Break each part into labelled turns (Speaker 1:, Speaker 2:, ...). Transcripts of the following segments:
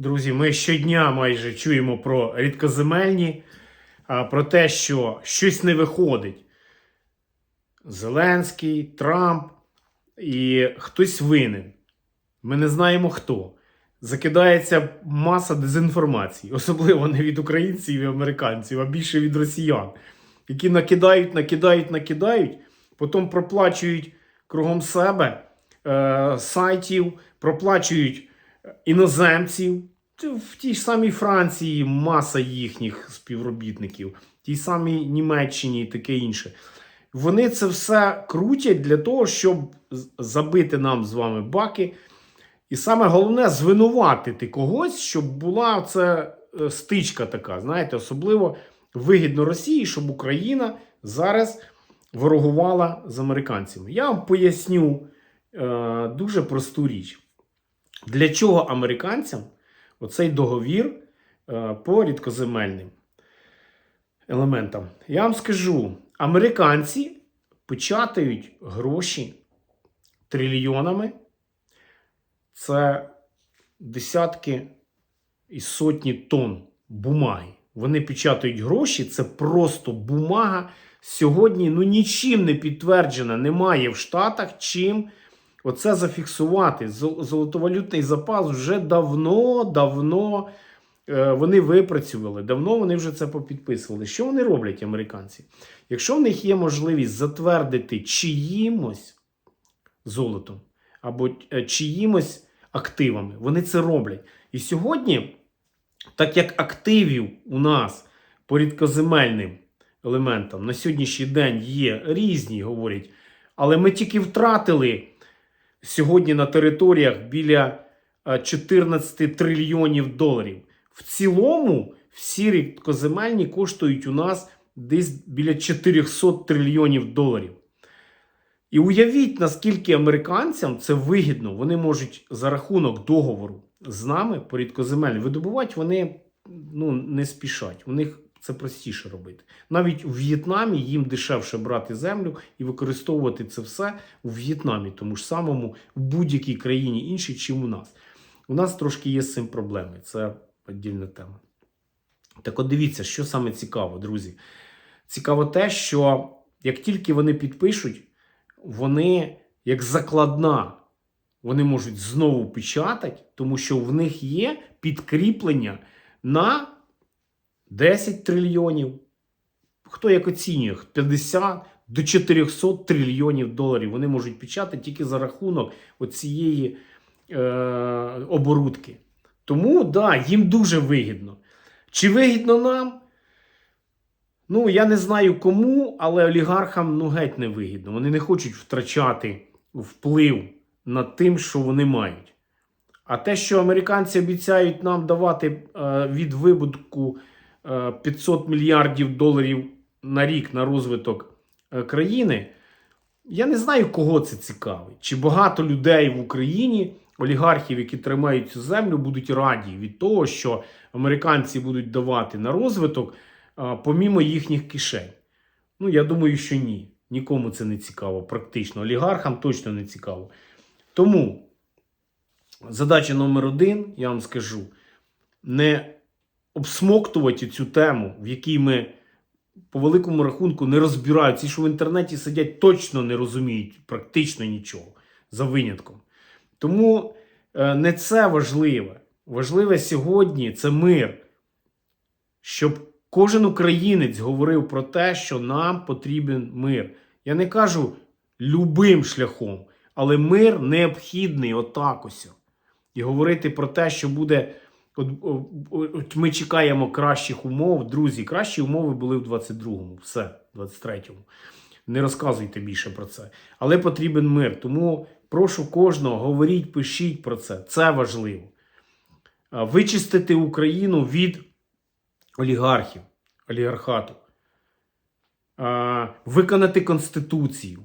Speaker 1: Друзі, ми щодня майже чуємо про рідкоземельні, про те, що щось не виходить. Зеленський, Трамп і хтось винен. Ми не знаємо хто. Закидається маса дезінформації, особливо не від українців і американців, а більше від росіян, які накидають, накидають, накидають, потім проплачують кругом себе е, сайтів, проплачують іноземців. В тій ж самій Франції маса їхніх співробітників, в тій самій Німеччині і таке інше. Вони це все крутять для того, щоб забити нам з вами баки. І саме головне звинуватити когось, щоб була це е, стичка така. Знаєте, особливо вигідно Росії, щоб Україна зараз ворогувала з американцями. Я вам поясню е, дуже просту річ. Для чого американцям оцей договір е, по рідкоземельним елементам? Я вам скажу: американці печатають гроші трильйонами. Це десятки і сотні тонн бумаги. Вони печатають гроші, це просто бумага. Сьогодні ну нічим не підтверджена, немає в Штатах чим оце зафіксувати. Золотовалютний запас вже давно, давно е, вони випрацювали, давно вони вже це попідписували. Що вони роблять, американці? Якщо в них є можливість затвердити чиїмось золотом або е, чиїмось активами, вони це роблять. І сьогодні, так як активів у нас по рідкоземельним елементам на сьогоднішній день є різні, говорять, але ми тільки втратили сьогодні на територіях біля е, 14 трильйонів доларів. В цілому всі рідкоземельні коштують у нас десь біля 400 трильйонів доларів. І уявіть, наскільки американцям це вигідно. Вони можуть за рахунок договору з нами по рідкоземельним видобувати, вони ну, не спішать. У них це простіше робити. Навіть у В'єтнамі їм дешевше брати землю і використовувати це все у В'єтнамі, тому ж самому в будь-якій країні іншій, чим у нас. У нас трошки є з цим проблеми. Це віддільна тема. Так от дивіться, що саме цікаво, друзі. Цікаво те, що як тільки вони підпишуть, вони як закладна, вони можуть знову печатати, тому що в них є підкріплення на 10 трильйонів. Хто як оцінює? 50 до 400 трильйонів доларів. Вони можуть печатати тільки за рахунок оцієї е, оборудки. Тому, да, їм дуже вигідно. Чи вигідно нам? Ну, я не знаю кому, але олігархам ну, геть не вигідно. Вони не хочуть втрачати вплив над тим, що вони мають. А те, що американці обіцяють нам давати е, від вибутку 500 мільярдів доларів на рік на розвиток е, країни, я не знаю, кого це цікавить. Чи багато людей в Україні, олігархів, які тримають цю землю, будуть раді від того, що американці будуть давати на розвиток а, помімо їхніх кишень. Ну, я думаю, що ні. Нікому це не цікаво, практично. Олігархам точно не цікаво. Тому задача номер один, я вам скажу, не обсмоктувати цю тему, в якій ми по великому рахунку не розбирають. Ці, що в інтернеті сидять, точно не розуміють практично нічого за винятком. Тому е, не це важливе. Важливе сьогодні це мир. Щоб кожен українець говорив про те, що нам потрібен мир. Я не кажу любим шляхом, але мир необхідний отак ось. І говорити про те, що буде. От, ми чекаємо кращих умов. Друзі, кращі умови були в 22-му, все, 23-му. Не розказуйте більше про це. Але потрібен мир. Тому прошу кожного, говоріть, пишіть про це. Це важливо. Вичистити Україну від олігархів, олігархату, виконати Конституцію.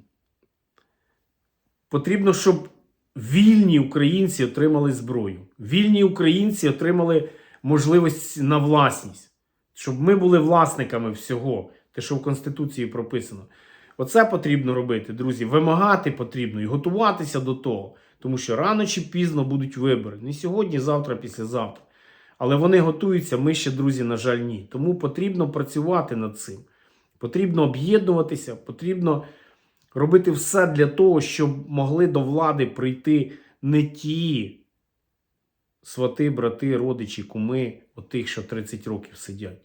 Speaker 1: Потрібно, щоб вільні українці отримали зброю. Вільні українці отримали можливість на власність, щоб ми були власниками всього, те, що в Конституції прописано. Оце потрібно робити, друзі. Вимагати потрібно і готуватися до того. Тому що рано чи пізно будуть вибори. Не сьогодні, завтра, післязавтра. Але вони готуються, ми ще, друзі, на жаль, ні. Тому потрібно працювати над цим. Потрібно об'єднуватися, потрібно робити все для того, щоб могли до влади прийти не ті свати, брати, родичі, куми, отих, що 30 років сидять,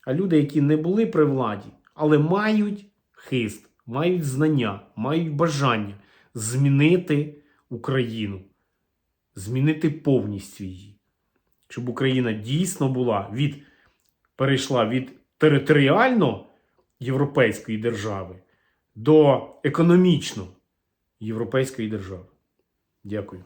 Speaker 1: а люди, які не були при владі, але мають хист, мають знання, мають бажання змінити Україну, змінити повністю її, щоб Україна дійсно була від перейшла від територіально європейської держави до економічно європейської держави. Дякую.